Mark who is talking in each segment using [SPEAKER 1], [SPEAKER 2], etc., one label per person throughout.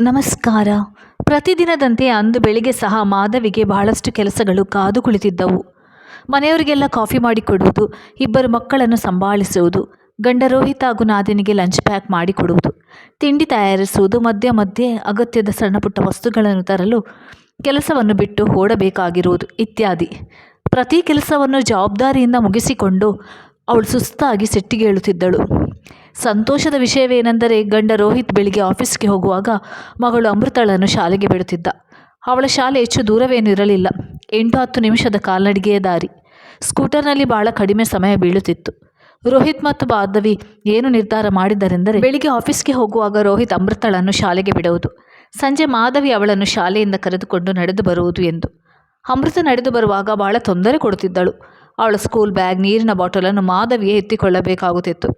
[SPEAKER 1] ನಮಸ್ಕಾರ. ಪ್ರತಿದಿನದಂತೆ ಅಂದು ಬೆಳಿಗ್ಗೆ ಸಹ ಮಾಧವಿಗೆ ಬಹಳಷ್ಟು ಕೆಲಸಗಳು ಕಾದು ಕುಳಿತಿದ್ದವು ಮನೆಯವರಿಗೆಲ್ಲ ಕಾಫಿ ಮಾಡಿಕೊಡುವುದು ಇಬ್ಬರು ಮಕ್ಕಳನ್ನು ಸಂಭಾಳಿಸುವುದು ಗಂಡ ರೋಹಿತ್ ಹಾಗೂ ನಾದಿನಿಗೆ ಲಂಚ್ ಪ್ಯಾಕ್ ಮಾಡಿಕೊಡುವುದು ತಿಂಡಿ ತಯಾರಿಸುವುದು ಮಧ್ಯೆ ಮಧ್ಯೆ ಅಗತ್ಯದ ಸಣ್ಣಪುಟ್ಟ ವಸ್ತುಗಳನ್ನು ತರಲು ಕೆಲಸವನ್ನು ಬಿಟ್ಟು ಓಡಬೇಕಾಗಿರುವುದು ಇತ್ಯಾದಿ. ಪ್ರತಿ ಕೆಲಸವನ್ನು ಜವಾಬ್ದಾರಿಯಿಂದ ಮುಗಿಸಿಕೊಂಡು ಅವಳು ಸುಸ್ತಾಗಿ ಸೆಟ್ಟಿಗೇಳುತ್ತಿದ್ದಳು. ಸಂತೋಷದ ವಿಷಯವೇನೆಂದರೆ ಗಂಡ ರೋಹಿತ್ ಬೆಳಿಗ್ಗೆ ಆಫೀಸ್ಗೆ ಹೋಗುವಾಗ ಮಗಳು ಅಮೃತಳನ್ನು ಶಾಲೆಗೆ ಬಿಡುತ್ತಿದ್ದ. ಅವಳ ಶಾಲೆ ಹೆಚ್ಚು ದೂರವೇನೂ ಇರಲಿಲ್ಲ. ಎಂಟು ಹತ್ತು ನಿಮಿಷದ ಕಾಲ್ನಡಿಗೆಯ ದಾರಿ. ಸ್ಕೂಟರ್ನಲ್ಲಿ ಬಹಳ ಕಡಿಮೆ ಸಮಯ ಬೀಳುತ್ತಿತ್ತು. ರೋಹಿತ್ ಮತ್ತು ಮಾಧವಿ ಏನು ನಿರ್ಧಾರ ಮಾಡಿದ್ದರೆಂದರೆ ಬೆಳಿಗ್ಗೆ ಆಫೀಸ್ಗೆ ಹೋಗುವಾಗ ರೋಹಿತ್ ಅಮೃತಳನ್ನು ಶಾಲೆಗೆ ಬಿಡುವುದು ಸಂಜೆ ಮಾಧವಿ ಅವಳನ್ನು ಶಾಲೆಯಿಂದ ಕರೆದುಕೊಂಡು ನಡೆದು ಬರುವುದು ಎಂದು. ಅಮೃತ ನಡೆದು ಬರುವಾಗ ಬಹಳ ತೊಂದರೆ ಕೊಡುತ್ತಿದ್ದಳು. ಅವಳ ಸ್ಕೂಲ್ ಬ್ಯಾಗ್ ನೀರಿನ ಬಾಟಲನ್ನು ಮಾಧವಿಯೇ ಎತ್ತಿಕೊಳ್ಳಬೇಕಾಗುತ್ತಿತ್ತು.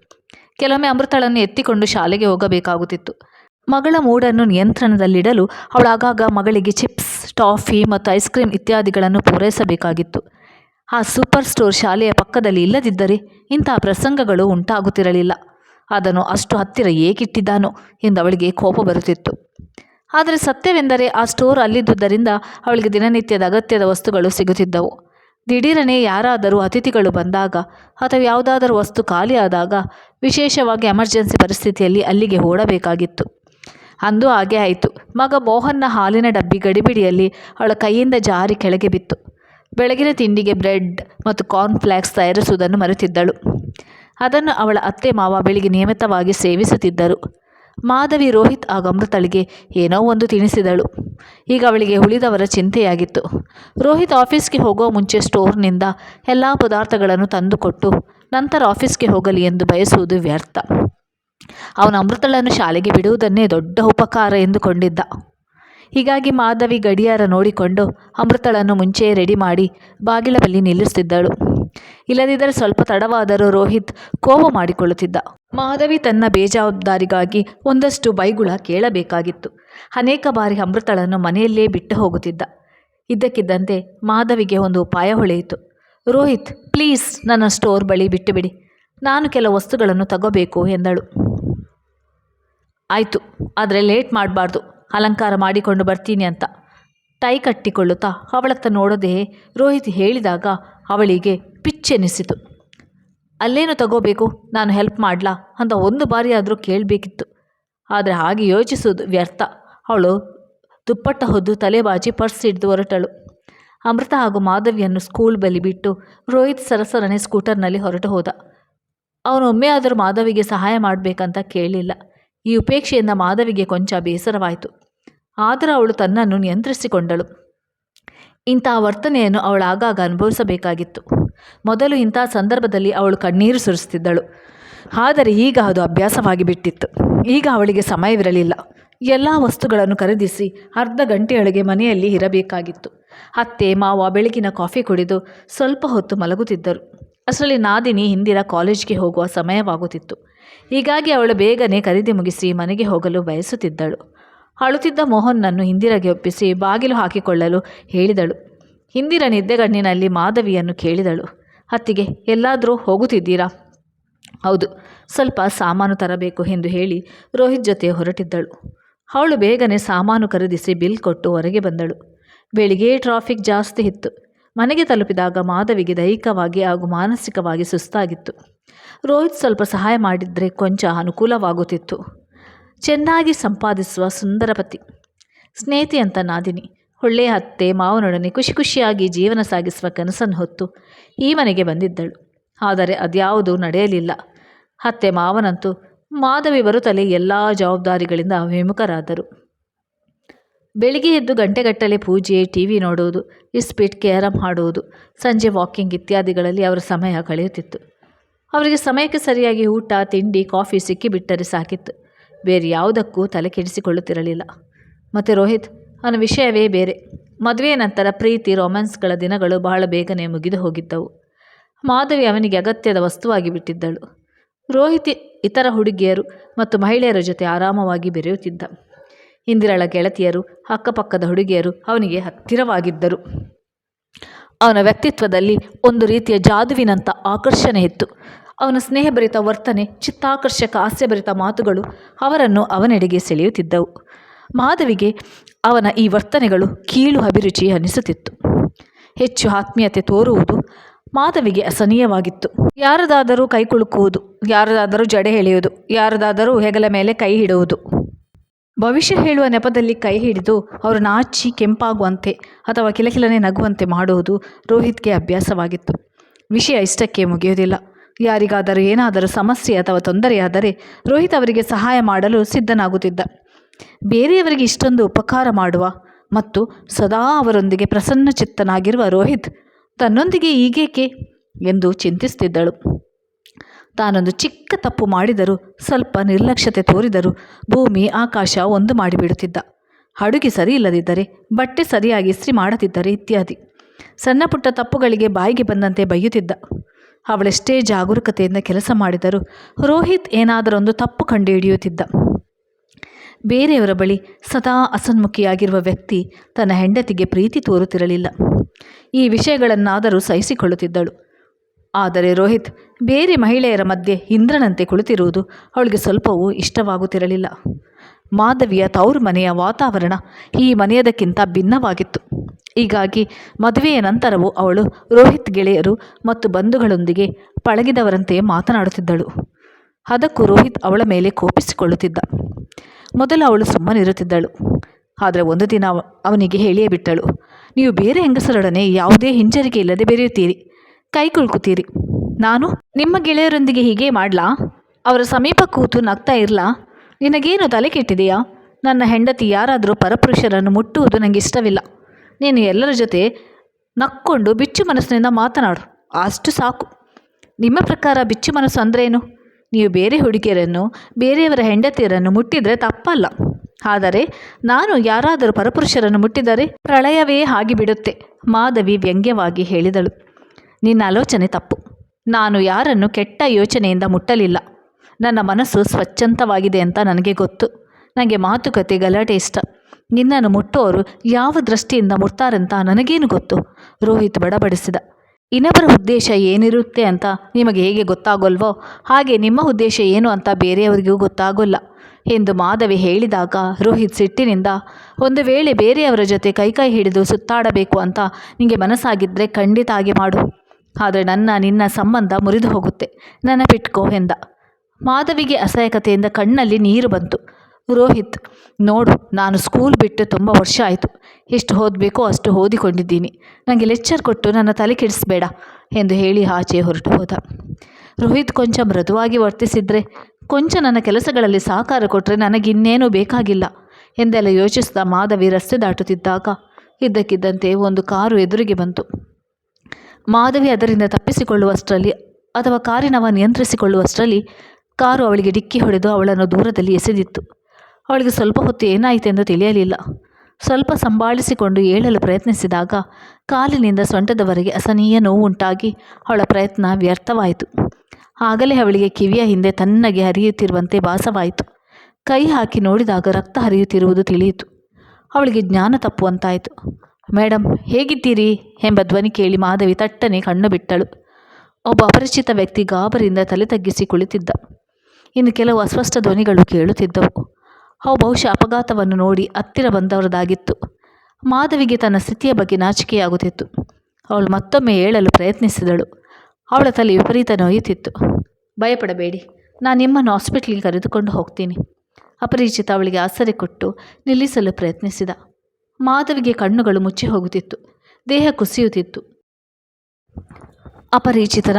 [SPEAKER 1] ಕೆಲವೊಮ್ಮೆ ಅಮೃತಳನ್ನು ಎತ್ತಿಕೊಂಡು ಶಾಲೆಗೆ ಹೋಗಬೇಕಾಗುತ್ತಿತ್ತು. ಮಗಳ ಮೂಡನ್ನು ನಿಯಂತ್ರಣದಲ್ಲಿಡಲು ಅವಳಾಗಾಗ ಮಗಳಿಗೆ ಚಿಪ್ಸ್, ಟಾಫಿ ಮತ್ತು ಐಸ್ ಕ್ರೀಮ್ ಇತ್ಯಾದಿಗಳನ್ನು ಪೂರೈಸಬೇಕಾಗಿತ್ತು. ಆ ಸೂಪರ್ ಸ್ಟೋರ್ ಶಾಲೆಯ ಪಕ್ಕದಲ್ಲಿ ಇಲ್ಲದಿದ್ದರೆ ಇಂತಹ ಪ್ರಸಂಗಗಳು ಉಂಟಾಗುತ್ತಿರಲಿಲ್ಲ. ಅದನ್ನು ಅಷ್ಟು ಹತ್ತಿರ ಏಕಿಟ್ಟಿದ್ದಾನೋ ಎಂದು ಅವಳಿಗೆ ಕೋಪ ಬರುತ್ತಿತ್ತು. ಆದರೆ ಸತ್ಯವೆಂದರೆ ಆ ಸ್ಟೋರ್ ಅಲ್ಲಿದ್ದುದರಿಂದ ಅವಳಿಗೆ ದಿನನಿತ್ಯದ ಅಗತ್ಯದ ವಸ್ತುಗಳು ಸಿಗುತ್ತಿದ್ದವು. ದಿಢೀರನೆ ಯಾರಾದರೂ ಅತಿಥಿಗಳು ಬಂದಾಗ ಅಥವಾ ಯಾವುದಾದರೂ ವಸ್ತು ಖಾಲಿಯಾದಾಗ ವಿಶೇಷವಾಗಿ ಎಮರ್ಜೆನ್ಸಿ ಪರಿಸ್ಥಿತಿಯಲ್ಲಿ ಅಲ್ಲಿಗೆ ಓಡಬೇಕಾಗಿತ್ತು. ಅಂದು ಹಾಗೆ ಆಯಿತು. ಮಗ ಮೋಹನ್ನ ಹಾಲಿನ ಡಬ್ಬಿ ಗಡಿಬಿಡಿಯಲ್ಲಿ ಅವಳ ಕೈಯಿಂದ ಜಾರಿ ಕೆಳಗೆ ಬಿತ್ತು. ಬೆಳಗಿನ ತಿಂಡಿಗೆ ಬ್ರೆಡ್ ಮತ್ತು ಕಾರ್ನ್ಫ್ಲಾಕ್ಸ್ ತಯಾರಿಸುವುದನ್ನು ಮರೆತಿದ್ದಳು. ಅದನ್ನು ಅವಳ ಅತ್ತೆ ಮಾವ ಬೆಳಿಗ್ಗೆ ನಿಯಮಿತವಾಗಿ ಸೇವಿಸುತ್ತಿದ್ದರು. ಮಾಧವಿ ರೋಹಿತ್ ಆಗ ಅಮೃತಳಿಗೆ ಏನೋ ಒಂದು ತಿನಿಸಿದಳು. ಈಗ ಅವಳಿಗೆ ಉಳಿದವರ ಚಿಂತೆಯಾಗಿತ್ತು. ರೋಹಿತ್ ಆಫೀಸ್ಗೆ ಹೋಗೋ ಮುಂಚೆ ಸ್ಟೋರ್ನಿಂದ ಎಲ್ಲ ಪದಾರ್ಥಗಳನ್ನು ತಂದುಕೊಟ್ಟು, ನಂತರ ಆಫೀಸ್ಗೆ ಹೋಗಲಿ ಎಂದು ಬಯಸುವುದು ವ್ಯರ್ಥ. ಅವನು ಅಮೃತಳನ್ನು ಶಾಲೆಗೆ ಬಿಡುವುದನ್ನೇ ದೊಡ್ಡ ಉಪಕಾರ ಎಂದುಕೊಂಡಿದ್ದ. ಹೀಗಾಗಿ ಮಾಧವಿ ಗಡಿಯಾರ ನೋಡಿಕೊಂಡು ಅಮೃತಳನ್ನು ಮುಂಚೆಯೇ ರೆಡಿ ಮಾಡಿ ಬಾಗಿಲ ಬಳಿ ನಿಲ್ಲಿಸುತ್ತಿದ್ದಳು ಇಲ್ಲದಿದ್ದರೆ ಸ್ವಲ್ಪ ತಡವಾದರೂ ರೋಹಿತ್ ಕೋಪ ಮಾಡಿಕೊಳ್ಳುತ್ತಿದ್ದ. ಮಾಧವಿ ತನ್ನ ಬೇಜವಾಬ್ದಾರಿಗಾಗಿ ಒಂದಷ್ಟು ಬೈಗುಳ ಕೇಳಬೇಕಾಗಿತ್ತು. ಅನೇಕ ಬಾರಿ ಅಮೃತಳನ್ನು ಮನೆಯಲ್ಲೇ ಬಿಟ್ಟು ಹೋಗುತ್ತಿದ್ದ. ಇದ್ದಕ್ಕಿದ್ದಂತೆ ಮಾಧವಿಗೆ ಒಂದು ಉಪಾಯ ಹೊಳೆಯಿತು. ರೋಹಿತ್, ಪ್ಲೀಸ್ ನನ್ನ ಸ್ಟೋರ್ ಬಳಿ ಬಿಟ್ಟುಬಿಡಿ. ನಾನು ಕೆಲವು ವಸ್ತುಗಳನ್ನು ತಗೋಬೇಕು, ಎಂದಳು. ಆಯಿತು, ಆದರೆ ಲೇಟ್ ಮಾಡಬಾರ್ದು. ಅಲಂಕಾರ ಮಾಡಿಕೊಂಡು ಬರ್ತೀನಿ ಅಂತ. ಟೈ ಕಟ್ಟಿಕೊಳ್ಳುತ್ತಾ ಅವಳತ್ತ ನೋಡದೆ ರೋಹಿತ್ ಹೇಳಿದಾಗ ಅವಳಿಗೆ ಪಿಚ್ಚೆನಿಸಿತು ಅಲ್ಲೇನು ತಗೋಬೇಕು? ನಾನು ಹೆಲ್ಪ್ ಮಾಡಲಾ? ಅಂತ ಒಂದು ಬಾರಿ ಆದರೂ ಕೇಳಬೇಕಿತ್ತು. ಆದರೆ ಹಾಗೆ ಯೋಚಿಸೋದು ವ್ಯರ್ಥ. ಅವಳು ದುಪ್ಪಟ್ಟ ಹೊದ್ದು ತಲೆಬಾಚಿ ಪರ್ಸ್ ಹಿಡಿದು ಹೊರಟಳು. ಅಮೃತ ಹಾಗೂ ಮಾಧವಿಯನ್ನು ಸ್ಕೂಲ್ ಬಳಿ ಬಿಟ್ಟು ರೋಹಿತ್ ಸರಸರನೆ ಸ್ಕೂಟರ್ನಲ್ಲಿ ಹೊರಟು ಹೋದ. ಅವನು ಒಮ್ಮೆ ಆದರೂ ಮಾಧವಿಗೆ ಸಹಾಯ ಮಾಡಬೇಕಂತ ಕೇಳಿಲ್ಲ. ಈ ಉಪೇಕ್ಷೆಯಿಂದ ಮಾಧವಿಗೆ ಕೊಂಚ ಬೇಸರವಾಯಿತು. ಆದರೂ ಅವಳು ತನ್ನನ್ನು ನಿಯಂತ್ರಿಸಿಕೊಂಡಳು. ಇಂತಹ ವರ್ತನೆಯನ್ನು ಅವಳು ಆಗಾಗ ಅನುಭವಿಸಬೇಕಾಗಿತ್ತು. ಮೊದಲು ಇಂಥ ಸಂದರ್ಭದಲ್ಲಿ ಅವಳು ಕಣ್ಣೀರು ಸುರಿಸುತ್ತಿದ್ದಳು. ಆದರೆ ಈಗ ಅದು ಅಭ್ಯಾಸವಾಗಿ ಬಿಟ್ಟಿತ್ತು. ಈಗ ಅವಳಿಗೆ ಸಮಯವಿರಲಿಲ್ಲ. ಎಲ್ಲ ವಸ್ತುಗಳನ್ನು ಖರೀದಿಸಿ ಅರ್ಧ ಗಂಟೆಯೊಳಗೆ ಮನೆಯಲ್ಲಿ ಇರಬೇಕಾಗಿತ್ತು. ಅತ್ತೆ, ಮಾವ ಬೆಳಗಿನ ಕಾಫಿ ಕುಡಿದು ಸ್ವಲ್ಪ ಹೊತ್ತು ಮಲಗುತ್ತಿದ್ದರು. ಅಷ್ಟರಲ್ಲಿ ನಾದಿನಿ ಹಿಂದಿನ ಕಾಲೇಜ್ಗೆ ಹೋಗುವ ಸಮಯವಾಗುತ್ತಿತ್ತು. ಹೀಗಾಗಿ ಅವಳು ಬೇಗನೆ ಖರೀದಿ ಮುಗಿಸಿ ಮನೆಗೆ ಹೋಗಲು ಬಯಸುತ್ತಿದ್ದಳು. ಅಳುತ್ತಿದ್ದ ಮೋಹನ್ನನ್ನು ಹಿಂದಿರಗೆ ಒಪ್ಪಿಸಿ ಬಾಗಿಲು ಹಾಕಿಕೊಳ್ಳಲು ಹೇಳಿದಳು. ಹಿಂದಿರ ನಿದ್ದೆಗಣ್ಣಿನಲ್ಲಿ ಮಾಧವಿಯನ್ನು ಕೇಳಿದಳು. ಅತ್ತಿಗೆ, ಎಲ್ಲಾದರೂ ಹೋಗುತ್ತಿದ್ದೀರಾ? ಹೌದು, ಸ್ವಲ್ಪ ಸಾಮಾನು ತರಬೇಕು ಎಂದು ಹೇಳಿ ರೋಹಿತ್ ಜೊತೆ ಹೊರಟಿದ್ದಳು. ಅವಳು ಬೇಗನೆ ಸಾಮಾನು ಖರೀದಿಸಿ ಬಿಲ್ ಕೊಟ್ಟು ಹೊರಗೆ ಬಂದಳು. ಬೆಳಿಗ್ಗೆ ಟ್ರಾಫಿಕ್ ಜಾಸ್ತಿ ಇತ್ತು. ಮನೆಗೆ ತಲುಪಿದಾಗ ಮಾಧವಿಗೆ ದೈಹಿಕವಾಗಿ ಹಾಗೂ ಮಾನಸಿಕವಾಗಿ ಸುಸ್ತಾಗಿತ್ತು. ರೋಹಿತ್ ಸ್ವಲ್ಪ ಸಹಾಯ ಮಾಡಿದರೆ ಕೊಂಚ ಅನುಕೂಲವಾಗುತ್ತಿತ್ತು. ಚೆನ್ನಾಗಿ ಸಂಪಾದಿಸುವ ಸುಂದರಪತಿ ಸ್ನೇಹಿತಿ ಅಂತ ನಾದಿನಿ. ಒಳ್ಳೆಯ ಅತ್ತೆ ಮಾವನೊಡನೆ ಖುಷಿ ಖುಷಿಯಾಗಿ ಜೀವನ ಸಾಗಿಸುವ ಕನಸನ್ನು ಹೊತ್ತು ಈ ಮನೆಗೆ ಬಂದಿದ್ದಳು. ಆದರೆ ಅದ್ಯಾವುದೂ ನಡೆಯಲಿಲ್ಲ. ಅತ್ತೆ, ಮಾವನಂತೂ ಮಾಧವಿ ಬರುತ್ತಲೇ ಎಲ್ಲ ಜವಾಬ್ದಾರಿಗಳಿಂದ ವಿಮುಖರಾದರು ಬೆಳಿಗ್ಗೆ ಎದ್ದು ಗಂಟೆಗಟ್ಟಲೆ ಪೂಜೆ, ಟಿ ವಿ ನೋಡುವುದು, ಇಸ್ಪೀಟ್ ಕ್ಯಾರಮ್ ಆಡುವುದು ಸಂಜೆ ವಾಕಿಂಗ್ ಇತ್ಯಾದಿಗಳಲ್ಲಿ ಅವರ ಸಮಯ ಕಳೆಯುತ್ತಿತ್ತು. ಅವರಿಗೆ ಸಮಯಕ್ಕೆ ಸರಿಯಾಗಿ ಊಟ, ತಿಂಡಿ, ಕಾಫಿ ಸಿಕ್ಕಿಬಿಟ್ಟರೆ ಸಾಕಿತ್ತು. ಬೇರೆ ಯಾವುದಕ್ಕೂ ತಲೆ ಕೆಡಿಸಿಕೊಳ್ಳುತ್ತಿರಲಿಲ್ಲ. ಮತ್ತು ರೋಹಿತ್ ಅವನ ವಿಷಯವೇ ಬೇರೆ. ಮದುವೆಯ ನಂತರ ಪ್ರೀತಿ ರೊಮ್ಯಾನ್ಸ್ಗಳ ದಿನಗಳು ಬಹಳ ಬೇಗನೆ ಮುಗಿದು ಹೋಗಿದ್ದವು. ಮಾಧವಿ ಅವನಿಗೆ ಅಗತ್ಯದ ವಸ್ತುವಾಗಿ ಬಿಟ್ಟಿದ್ದಳು. ರೋಹಿತ್ ಇತರ ಹುಡುಗಿಯರು ಮತ್ತು ಮಹಿಳೆಯರ ಜೊತೆ ಆರಾಮವಾಗಿ ಬೆರೆಯುತ್ತಿದ್ದ. ಇಂದಿರಳ ಗೆಳತಿಯರು, ಅಕ್ಕಪಕ್ಕದ ಹುಡುಗಿಯರು ಅವನಿಗೆ ಹತ್ತಿರವಾಗಿದ್ದರು. ಅವನ ವ್ಯಕ್ತಿತ್ವದಲ್ಲಿ ಒಂದು ರೀತಿಯ ಜಾದುವಿನಂಥ ಆಕರ್ಷಣೆ ಇತ್ತು. ಅವನ ಸ್ನೇಹಭರಿತ ವರ್ತನೆ, ಚಿತ್ತಾಕರ್ಷಕ ಹಾಸ್ಯಭರಿತ ಮಾತುಗಳು ಅವರನ್ನು ಅವನೆಡೆಗೆ ಸೆಳೆಯುತ್ತಿದ್ದವು. ಮಾಧವಿಗೆ ಅವನ ಈ ವರ್ತನೆಗಳು ಕೀಳು ಅಭಿರುಚಿ ಅನಿಸುತ್ತಿತ್ತು ಹೆಚ್ಚು ಆತ್ಮೀಯತೆ ತೋರುವುದು ಮಾಧವಿಗೆ ಅಸನೀಯವಾಗಿತ್ತು ಯಾರದಾದರೂ ಕೈ ಕುಲುಕುವುದು, ಯಾರದಾದರೂ ಜಡೆ ಎಳೆಯುವುದು, ಯಾರದಾದರೂ ಹೆಗಲ ಮೇಲೆ ಕೈ ಹಿಡುವುದು. ಭವಿಷ್ಯ ಹೇಳುವ ನೆಪದಲ್ಲಿ ಕೈ ಹಿಡಿದು ಅವರು ನಾಚಿ ಕೆಂಪಾಗುವಂತೆ ಅಥವಾ ಕಿಲಕಿಲನೆ ನಗುವಂತೆ ಮಾಡುವುದು ರೋಹಿತ್ಗೆ ಅಭ್ಯಾಸವಾಗಿತ್ತು. ವಿಷಯ ಇಷ್ಟಕ್ಕೆ ಮುಗಿಯುವುದಿಲ್ಲ. ಯಾರಿಗಾದರೂ ಏನಾದರೂ ಸಮಸ್ಯೆ ಅಥವಾ ತೊಂದರೆಯಾದರೆ ರೋಹಿತ್ ಅವರಿಗೆ ಸಹಾಯ ಮಾಡಲು ಸಿದ್ಧನಾಗುತ್ತಿದ್ದ. ಬೇರೆಯವರಿಗೆ ಇಷ್ಟೊಂದು ಉಪಕಾರ ಮಾಡುವ ಮತ್ತು ಸದಾ ಅವರೊಂದಿಗೆ ಪ್ರಸನ್ನಚಿತ್ತನಾಗಿರುವ ರೋಹಿತ್ ತನ್ನೊಂದಿಗೆ ಈಗೇಕೆ ಎಂದು ಚಿಂತಿಸುತ್ತಿದ್ದಳು. ತಾನೊಂದು ಚಿಕ್ಕ ತಪ್ಪು ಮಾಡಿದರೂ ಸ್ವಲ್ಪ ನಿರ್ಲಕ್ಷ್ಯತೆ ತೋರಿದರೂ ಭೂಮಿ ಆಕಾಶ ಒಂದು ಮಾಡಿಬಿಡುತ್ತಿದ್ದ. ಅಡುಗೆ ಸರಿ ಇಲ್ಲದಿದ್ದರೆ ಬಟ್ಟೆ ಸರಿಯಾಗಿ ಇಸ್ತ್ರಿ ಮಾಡದಿದ್ದರೆ ಇತ್ಯಾದಿ. ಸಣ್ಣ ಪುಟ್ಟ ತಪ್ಪುಗಳಿಗೆ ಬಾಯಿಗೆ ಬಂದಂತೆ ಬೈಯುತ್ತಿದ್ದ ಅವಳೆಷ್ಟೇ ಜಾಗರೂಕತೆಯಿಂದ ಕೆಲಸ ಮಾಡಿದರೂ ರೋಹಿತ್ ಏನಾದರೊಂದು ತಪ್ಪು ಕಂಡುಹಿಡಿಯುತ್ತಿದ್ದ. ಬೇರೆಯವರ ಬಳಿ ಸದಾ ಅಸನ್ಮುಖಿಯಾಗಿರುವ ವ್ಯಕ್ತಿ ತನ್ನ ಹೆಂಡತಿಗೆ ಪ್ರೀತಿ ತೋರುತ್ತಿರಲಿಲ್ಲ. ಈ ವಿಷಯಗಳನ್ನಾದರೂ ಸಹಿಸಿಕೊಳ್ಳುತ್ತಿದ್ದಳು. ಆದರೆ ರೋಹಿತ್ ಬೇರೆ ಮಹಿಳೆಯರ ಮಧ್ಯೆ ಇಂದ್ರನಂತೆ ಕುಳಿತಿರುವುದು ಅವಳಿಗೆ ಸ್ವಲ್ಪವೂ ಇಷ್ಟವಾಗುತ್ತಿರಲಿಲ್ಲ. ಮಾಧವಿಯ ತೌರು ಮನೆಯ ವಾತಾವರಣ ಈ ಮನೆಯದಕ್ಕಿಂತ ಭಿನ್ನವಾಗಿತ್ತು. ಹೀಗಾಗಿ ಮದುವೆಯ ನಂತರವೂ ಅವಳು ರೋಹಿತ್ ಗೆಳೆಯರು ಮತ್ತು ಬಂಧುಗಳೊಂದಿಗೆ ಪಳಗಿದವರಂತೆಯೇ ಮಾತನಾಡುತ್ತಿದ್ದಳು. ಅದಕ್ಕೂ ರೋಹಿತ್ ಅವಳ ಮೇಲೆ ಕೋಪಿಸಿಕೊಳ್ಳುತ್ತಿದ್ದ. ಮೊದಲು ಅವಳು ಸುಮ್ಮನಿರುತ್ತಿದ್ದಳು ಆದರೆ ಒಂದು ದಿನ ಅವ- ಅವನಿಗೆ ಹೇಳಿಯೇ ಬಿಟ್ಟಳು. ನೀವು ಬೇರೆ ಹೆಂಗಸರೊಡನೆ ಯಾವುದೇ ಹಿಂಜರಿಕೆ ಇಲ್ಲದೆ ಬೆರೆಯುತ್ತೀರಿ. ಕೈ ಕುಳ್ಕುತ್ತೀರಿ ನಾನು ನಿಮ್ಮ ಗೆಳೆಯರೊಂದಿಗೆ ಹೀಗೆ ಮಾಡ್ಲಾ? ಅವರ ಸಮೀಪ ಕೂತು ನಗ್ತಾ ಇರಲಾ? ನಿನಗೇನು ತಲೆ ಕೆಟ್ಟಿದೆಯಾ? ನನ್ನ ಹೆಂಡತಿ ಯಾರಾದರೂ ಪರಪುರುಷರನ್ನು ಮುಟ್ಟುವುದು ನನಗೆ ಇಷ್ಟವಿಲ್ಲ. ನೀನು ಎಲ್ಲರ ಜೊತೆ ನಕ್ಕೊಂಡು ಬಿಚ್ಚು ಮನಸ್ಸಿನಿಂದ ಮಾತನಾಡು. ಅಷ್ಟು ಸಾಕು. ನಿಮ್ಮ ಪ್ರಕಾರ ಬಿಚ್ಚು ಮನಸ್ಸು ಅಂದ್ರೇನು? ನೀವು ಬೇರೆ ಹುಡುಗಿಯರನ್ನು, ಬೇರೆಯವರ ಹೆಂಡತಿಯರನ್ನು ಮುಟ್ಟಿದರೆ ತಪ್ಪಲ್ಲ. ಆದರೆ ನಾನು ಯಾರಾದರೂ ಪರಪುರುಷರನ್ನು ಮುಟ್ಟಿದರೆ ಪ್ರಳಯವೇ ಆಗಿಬಿಡುತ್ತೆ, ಮಾಧವಿ ವ್ಯಂಗ್ಯವಾಗಿ ಹೇಳಿದಳು. ನಿನ್ನ ಆಲೋಚನೆ ತಪ್ಪು. ನಾನು ಯಾರನ್ನು ಕೆಟ್ಟ ಯೋಚನೆಯಿಂದ ಮುಟ್ಟಲಿಲ್ಲ. ನನ್ನ ಮನಸ್ಸು ಸ್ವಚ್ಛಂತವಾಗಿದೆ ಅಂತ ನನಗೆ ಗೊತ್ತು. ನನಗೆ ಮಾತುಕತೆ ಗಲಾಟೆ ಇಷ್ಟ. ನಿನ್ನನ್ನು ಮುಟ್ಟೋರು ಯಾವ ದೃಷ್ಟಿಯಿಂದ ಮುಟ್ತಾರಂತ ನನಗೇನು ಗೊತ್ತು? ರೋಹಿತ್ ಬಡಬಡಿಸಿದ. ಇನ್ನೊಬ್ಬರ ಉದ್ದೇಶ ಏನಿರುತ್ತೆ ಅಂತ ನಿಮಗೆ ಹೇಗೆ ಗೊತ್ತಾಗೋಲ್ವೋ? ಹಾಗೆ ನಿಮ್ಮ ಉದ್ದೇಶ ಏನು ಅಂತ ಬೇರೆಯವರಿಗೂ ಗೊತ್ತಾಗೋಲ್ಲ ಎಂದು ಮಾಧವಿ ಹೇಳಿದಾಗ ರೋಹಿತ್ ಸಿಟ್ಟಿನಿಂದ, ಒಂದು ವೇಳೆ ಬೇರೆಯವರ ಜೊತೆ ಕೈಕೈ ಹಿಡಿದು ಸುತ್ತಾಡಬೇಕು ಅಂತ ನಿಮಗೆ ಮನಸ್ಸಾಗಿದ್ದರೆ ಖಂಡಿತ ಹಾಗೆ ಮಾಡು. ಆದರೆ ನನ್ನ, ನಿನ್ನ ಸಂಬಂಧ ಮುರಿದು ಹೋಗುತ್ತೆ. ನನ್ನ ನೆನಪಿಟ್ಕೋ ಎಂದ. ಮಾಧವಿಗೆ ಅಸಹಾಯಕತೆಯಿಂದ ಕಣ್ಣಲ್ಲಿ ನೀರು ಬಂತು. ರೋಹಿತ್ ನೋಡು, ನಾನು ಸ್ಕೂಲ್ ಬಿಟ್ಟು ತುಂಬ ವರ್ಷ ಆಯಿತು. ಎಷ್ಟು ಓದಬೇಕೋ ಅಷ್ಟು ಓದಿಕೊಂಡಿದ್ದೀನಿ. ನನಗೆ ಲೆಕ್ಚರ್ ಕೊಟ್ಟು ನನ್ನ ತಲೆ ಕೆಡಿಸ್ಬೇಡ ಎಂದು ಹೇಳಿ ಆಚೆ ಹೊರಟು ಹೋದ. ರೋಹಿತ್ ಕೊಂಚ ಮೃದುವಾಗಿ ವರ್ತಿಸಿದರೆ, ಕೊಂಚ ನನ್ನ ಕೆಲಸಗಳಲ್ಲಿ ಸಹಕಾರ ಕೊಟ್ಟರೆ ನನಗಿನ್ನೇನೂ ಬೇಕಾಗಿಲ್ಲ ಎಂದೆಲ್ಲ ಯೋಚಿಸಿದ ಮಾಧವಿ ರಸ್ತೆ ದಾಟುತ್ತಿದ್ದಾಗ ಇದ್ದಕ್ಕಿದ್ದಂತೆ ಒಂದು ಕಾರು ಎದುರಿಗೆ ಬಂತು. ಮಾಧವಿ ಅದರಿಂದ ತಪ್ಪಿಸಿಕೊಳ್ಳುವಷ್ಟರಲ್ಲಿ ಅಥವಾ ಕಾರಿನವ ನಿಯಂತ್ರಿಸಿಕೊಳ್ಳುವಷ್ಟರಲ್ಲಿ ಕಾರು ಅವಳಿಗೆ ಡಿಕ್ಕಿ ಹೊಡೆದು ಅವಳನ್ನು ದೂರದಲ್ಲಿ ಎಸೆದಿತ್ತು. ಅವಳಿಗೆ ಸ್ವಲ್ಪ ಹೊತ್ತು ಏನಾಯಿತೆಂದು ತಿಳಿಯಲಿಲ್ಲ. ಸ್ವಲ್ಪ ಸಂಭಾಳಿಸಿಕೊಂಡು ಏಳಲು ಪ್ರಯತ್ನಿಸಿದಾಗ ಕಾಲಿನಿಂದ ಸೊಂಟದವರೆಗೆ ಅಸಹನೀಯ ನೋವುಂಟಾಗಿ ಅವಳ ಪ್ರಯತ್ನ ವ್ಯರ್ಥವಾಯಿತು. ಆಗಲೇ ಅವಳಿಗೆ ಕಿವಿಯ ಹಿಂದೆ ತನ್ನಗೆ ಹರಿಯುತ್ತಿರುವಂತೆ ಭಾಸವಾಯಿತು. ಕೈ ಹಾಕಿ ನೋಡಿದಾಗ ರಕ್ತ ಹರಿಯುತ್ತಿರುವುದು ತಿಳಿಯಿತು. ಅವಳಿಗೆ ಜ್ಞಾನ ತಪ್ಪುವಂತಾಯಿತು. ಮೇಡಮ್ ಹೇಗಿದ್ದೀರಿ? ಎಂಬ ಧ್ವನಿ ಕೇಳಿ ಮಾಧವಿ ತಟ್ಟನೆ ಕಣ್ಣು ಬಿಟ್ಟಳು. ಒಬ್ಬ ಅಪರಿಚಿತ ವ್ಯಕ್ತಿ ಗಾಬರಿಯಿಂದ ತಲೆ ತಗ್ಗಿಸಿ ಕುಳಿತಿದ್ದ. ಇನ್ನು ಕೆಲವು ಅಸ್ಪಷ್ಟ ಧ್ವನಿಗಳು ಕೇಳುತ್ತಿದ್ದವು. ಅವು ಬಹುಶಃ ಅಪಘಾತವನ್ನು ನೋಡಿ ಹತ್ತಿರ ಬಂದವರದಾಗಿತ್ತು. ಮಾಧವಿಗೆ ತನ್ನ ಸ್ಥಿತಿಯ ಬಗ್ಗೆ ನಾಚಿಕೆಯಾಗುತ್ತಿತ್ತು. ಅವಳು ಮತ್ತೊಮ್ಮೆ ಹೇಳಲು ಪ್ರಯತ್ನಿಸಿದಳು. ಅವಳ ತಲೆ ವಿಪರೀತ ನೋಯುತ್ತಿತ್ತು. ಭಯಪಡಬೇಡಿ, ನಾನು ನಿಮ್ಮನ್ನು ಹಾಸ್ಪಿಟ್ಲಿಗೆ ಕರೆದುಕೊಂಡು ಹೋಗ್ತೀನಿ. ಅಪರಿಚಿತ ಅವಳಿಗೆ ಆಸರೆ ಕೊಟ್ಟು ನಿಲ್ಲಿಸಲು ಪ್ರಯತ್ನಿಸಿದ. ಮಾಧವಿಗೆ ಕಣ್ಣುಗಳು ಮುಚ್ಚಿ ಹೋಗುತ್ತಿತ್ತು. ದೇಹ ಕುಸಿಯುತ್ತಿತ್ತು. ಅಪರಿಚಿತರ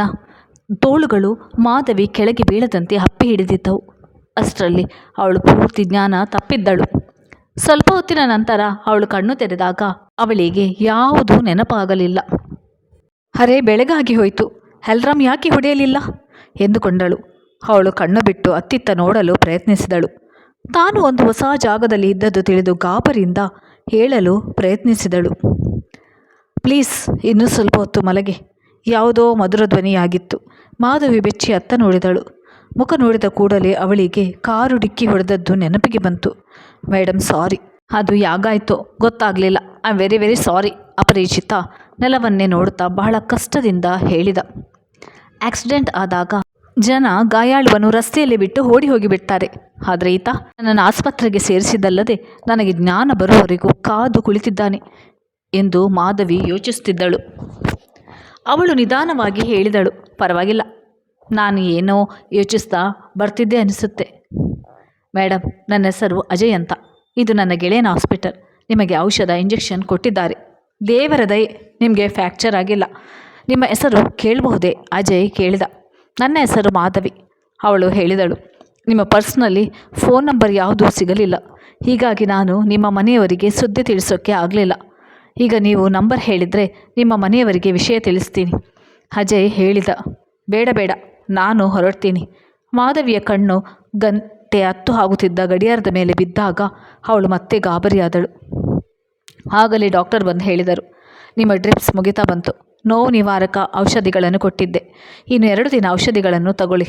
[SPEAKER 1] ತೋಳುಗಳು ಮಾಧವಿ ಕೆಳಗೆ ಬೀಳದಂತೆ ಹಪ್ಪಿ ಹಿಡಿದಿದ್ದವು. ಅಷ್ಟರಲ್ಲಿ ಅವಳು ಪೂರ್ತಿ ಜ್ಞಾನ ತಪ್ಪಿದ್ದಳು. ಸ್ವಲ್ಪ ಹೊತ್ತಿನ ನಂತರ ಅವಳು ಕಣ್ಣು ತೆರೆದಾಗ ಅವಳಿಗೆ ಯಾವುದೂ ನೆನಪಾಗಲಿಲ್ಲ. ಅರೆ, ಬೆಳಗಾಗಿ ಹೋಯಿತು. ಹೆಲ್ರಾಮ್ ಯಾಕೆ ಹೊಡೆಯಲಿಲ್ಲ? ಎಂದುಕೊಂಡಳು. ಅವಳು ಕಣ್ಣು ಬಿಟ್ಟು ಅತ್ತಿತ್ತ ನೋಡಲು ಪ್ರಯತ್ನಿಸಿದಳು. ತಾನು ಒಂದು ಹೊಸ ಜಾಗದಲ್ಲಿ ಇದ್ದದ್ದು ತಿಳಿದು ಗಾಬರಿಯಿಂದ ಹೇಳಲು ಪ್ರಯತ್ನಿಸಿದಳು. ಪ್ಲೀಸ್, ಇನ್ನೂ ಸ್ವಲ್ಪ ಹೊತ್ತು ಮಲಗೆ. ಯಾವುದೋ ಮಧುರ ಧ್ವನಿಯಾಗಿತ್ತು. ಮಾಧವಿ ಬೆಚ್ಚಿ ಅತ್ತ ನೋಡಿದಳು. ಮುಖ ನೋಡಿದ ಕೂಡಲೇ ಅವಳಿಗೆ ಕಾರು ಡಿಕ್ಕಿ ಹೊಡೆದದ್ದು ನೆನಪಿಗೆ ಬಂತು. Madam sorry. ಅದು ಯಾಗಾಯ್ತೋ, ಗೊತ್ತಾಗಲಿಲ್ಲ. I am very very sorry ಅಪರಿಚಿತ. ನೆಲವನ್ನೇ ನೋಡುತ್ತಾ ಬಹಳ ಕಷ್ಟದಿಂದ ಹೇಳಿದ. ಆಕ್ಸಿಡೆಂಟ್ ಆದಾಗ ಜನ ಗಾಯಾಳುವನ್ನು ರಸ್ತೆಯಲ್ಲಿ ಬಿಟ್ಟು ಓಡಿ ಹೋಗಿಬಿಡ್ತಾರೆ. ಆದರೆ ಈತ ನನ್ನನ್ನು ಆಸ್ಪತ್ರೆಗೆ ಸೇರಿಸಿದ್ದಲ್ಲದೆ ನನಗೆ ಜ್ಞಾನ ಬರುವವರೆಗೂ ಕಾದು ಕುಳಿತಿದ್ದಾನೆ ಎಂದು ಮಾಧವಿ ಯೋಚಿಸುತ್ತಿದ್ದಳು. ಅವಳು ನಿಧಾನವಾಗಿ ಹೇಳಿದಳು. ಪರವಾಗಿಲ್ಲ. ನಾನು ಏನೋ ಯೋಚಿಸ್ತಾ ಬರ್ತಿದ್ದೆ ಅನಿಸುತ್ತೆ. ಮೇಡಮ್ ನನ್ನ ಹೆಸರು ಅಜಯ್ ಅಂತ. ಇದು ನನ್ನ ಗೆಳೆಯನ ಹಾಸ್ಪಿಟಲ್. ನಿಮಗೆ ಔಷಧ ಇಂಜೆಕ್ಷನ್ ಕೊಟ್ಟಿದ್ದಾರೆ. ದೇವರ ದಯೆ ನಿಮಗೆ ಫ್ಯಾಕ್ಚರ್ ಆಗಿಲ್ಲ. ನಿಮ್ಮ ಹೆಸರು ಕೇಳಬಹುದೇ? ಅಜಯ್ ಕೇಳಿದ. ನನ್ನ ಹೆಸರು ಮಾಧವಿ. ಅವಳು ಹೇಳಿದಳು. ನಿಮ್ಮ ಪರ್ಸ್ನಲ್ಲಿ ಫೋನ್ ನಂಬರ್ ಯಾವುದೂ ಸಿಗಲಿಲ್ಲ. ಹೀಗಾಗಿ ನಾನು ನಿಮ್ಮ ಮನೆಯವರಿಗೆ ಸುದ್ದಿ ತಿಳಿಸೋಕ್ಕೆ ಆಗಲಿಲ್ಲ. ಈಗ ನೀವು ನಂಬರ್ ಹೇಳಿದರೆ ನಿಮ್ಮ ಮನೆಯವರಿಗೆ ವಿಷಯ ತಿಳಿಸ್ತೀನಿ. ಅಜಯ್ ಹೇಳಿದ. ಬೇಡ ಬೇಡ. ನಾನು ಹೊರಡ್ತೀನಿ. ಮಾಧವಿಯ ಕಣ್ಣು ಗಂಟೆ ಹತ್ತು ಆಗುತ್ತಿದ್ದ ಗಡಿಯಾರದ ಮೇಲೆ ಬಿದ್ದಾಗ ಅವಳು ಮತ್ತೆ ಗಾಬರಿಯಾದಳು. ಆಗಲೇ ಡಾಕ್ಟರ್ ಬಂದು ಹೇಳಿದರು, ನಿಮ್ಮ ಡ್ರಿಪ್ಸ್ ಮುಗಿತಾ ಬಂತು. ನೋವು ನಿವಾರಕ ಔಷಧಿಗಳನ್ನು ಕೊಟ್ಟಿದ್ದೆ. ಇನ್ನು ಎರಡು ದಿನ ಔಷಧಿಗಳನ್ನು ತಗೊಳ್ಳಿ.